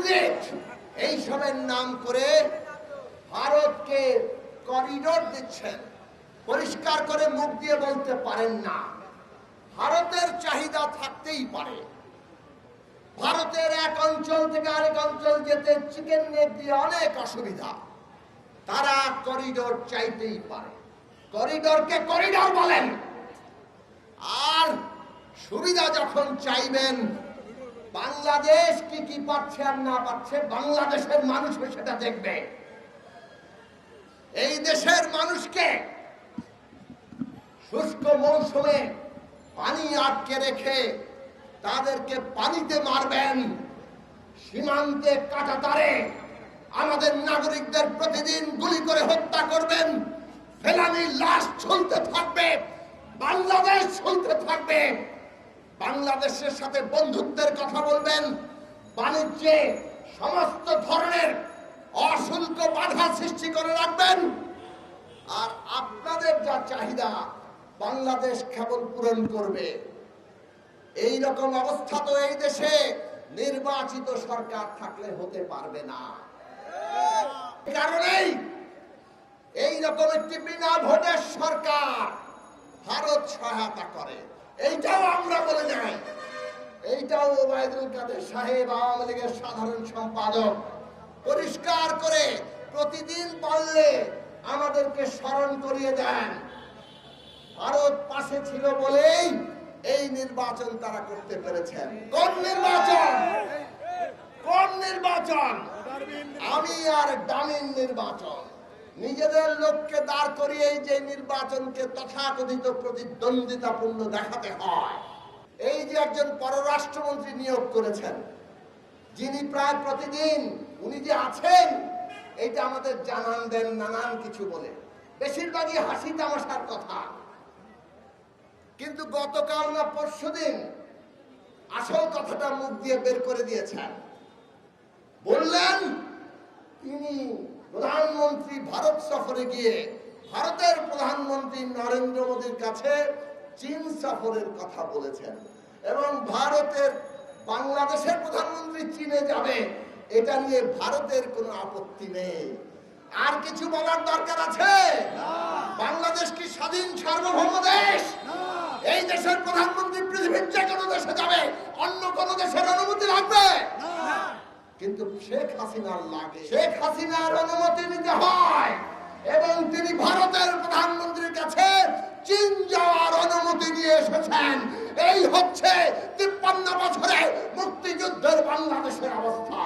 Transit এইসবের নাম করে ভারতকে করিডোর দিচ্ছেন। পরিষ্কার করে মুখ দিয়ে বলতে পারেন না। ভারতের চাহিদা থাকতেই পারে। ভারতের এক অঞ্চল থেকে আরেক অঞ্চল যেতে চিকেন নেট দিয়ে অনেক অসুবিধা। তারা করিডোর চাইতেই পারে। করিডোরকে করিডোর বলেন। আর সুবিধা যখন চাইবেন বাংলাদেশ কি কি পাচ্ছে আর না পাচ্ছে, বাংলাদেশের মানুষ সেটা দেখবে। এই দেশের মানুষকে শুষ্ক মৌসুমে পানি আটকে রেখে তাদেরকে পানিতে মারবেন, সীমান্তে কাটাতারে আমাদের নাগরিকদের প্রতিদিন গুলি করে হত্যা করবেন, ফেলানি লাশ চলতে থাকবে, বাংলাদেশ চলতে থাকবে। বাংলাদেশের সাথে বন্ধুত্বের কথা বলবেন, বাণিজ্যে সমস্ত ধরনের অশুল্ক বাধা সৃষ্টি করে রাখবেন। আর আপনাদের যা চাহিদা, বাংলাদেশ কেবল পূরণ করবে। এই রকম অবস্থা তো এই দেশে নির্বাচিত সরকার থাকলে হতে পারবে না। কারণেই এই রকম একটি বিনা ভোটের সরকার ভারত সহায়তা করে। এইটাও আমরা বলে যাই। এইটাও ওবায়দুল কাদের সাহেব আওয়ামী লীগের সাধারণ সম্পাদক। পরিষ্কার করে প্রতিদিন বললে আমাদেরকে স্মরণ করিয়ে দেন। ভারত পাশে ছিল বলেই এই নির্বাচন তারা করতে পেরেছেন। কোন নির্বাচন? কোন নির্বাচন? আমি আর ডামিন নির্বাচন। নিজেদের লোককে দাঁড় করিয়ে যে নির্বাচনকে তথাকথিত প্রতিদ্বন্দ্বিতাপূর্ণ দেখাতে হয়। এই যে একজন পররাষ্ট্রমন্ত্রী নিয়োগ করেছেন, যিনি প্রায় প্রতিদিন উনি যে আছেন, এইটা আমাদের জানান দেন নানান কিছু বলে। বেশিরভাগই হাসি তামাশার কথা। কিন্তু গতকাল না পরশুদিন আসল কথাটা মুখ দিয়ে বের করে দিয়েছেন। বললেন, তিনি প্রধানমন্ত্রী ভারত সফরে গিয়ে ভারতের প্রধানমন্ত্রী নরেন্দ্র মোদীর কাছে চীন সফরের কথা বলেছেন। এবং ভারতের বাংলাদেশের প্রধানমন্ত্রী চীনে যাবে এটা নিয়ে ভারতের কোনো আপত্তি নেই। আর কিছু বলার দরকার আছে? বাংলাদেশ কি স্বাধীন সার্বভৌম দেশ? এই দেশের প্রধানমন্ত্রী পৃথিবীর যে কোনো দেশে যাবে অন্য কোনো দেশের অনুমতি লাগবে? কিন্তু শেখ হাসিনার লাগে। শেখ হাসিনার অনুমতি নিতে হয়। এবং তিনি ভারতের প্রধানমন্ত্রীর কাছে চীন যাওয়ার অনুমতি নিয়ে এসেছেন। এই হচ্ছে তিপ্পান্ন বছরে মুক্তিযুদ্ধের বাংলাদেশের অবস্থা।